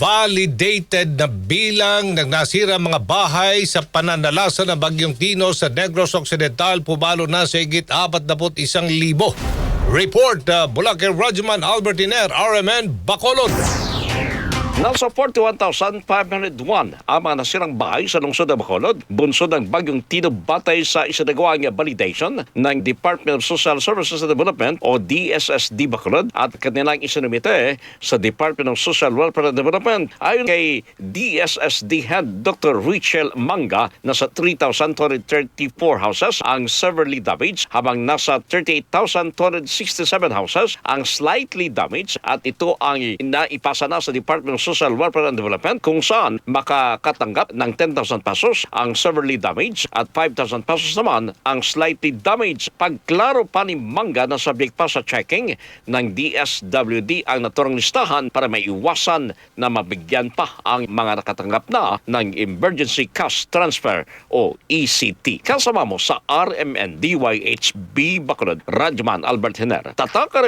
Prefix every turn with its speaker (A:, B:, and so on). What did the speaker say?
A: validated na bilang ng nasira mga bahay sa pananalasa ng Bagyong Tino sa Negros Occidental pumalo na sa higit 41,000. Report uh, Bulacan Rajaman Albertiner, RMN Bacolod.
B: Nasa 41,501 ang mga nasirang bahay sa lungsod ng Bacolod. Bunsod ng bagyong Tino batay sa isinagawang validation ng Department of Social Services and Development o DSSD Bacolod at kanilang isinumite sa Department of Social Welfare and Development. Ayon kay DSSD Head Dr. Richel Manga, nasa 3,234 houses ang severely damaged habang nasa 38,267 houses ang slightly damaged at ito ang naipasa na sa Department of Social Welfare and Development kung saan makakatanggap ng 10,000 pesos ang severely damaged at 5,000 pesos naman ang slightly damaged. Pagklaro pa ni Manga na subject pa sa checking ng DSWD ang naturang listahan para maiwasan na mabigyan pa ang mga nakatanggap na ng Emergency Cash Transfer o ECT. Kasama mo sa RMN DYHB Bacolod, Radyoman Albert Hiner. Tataka.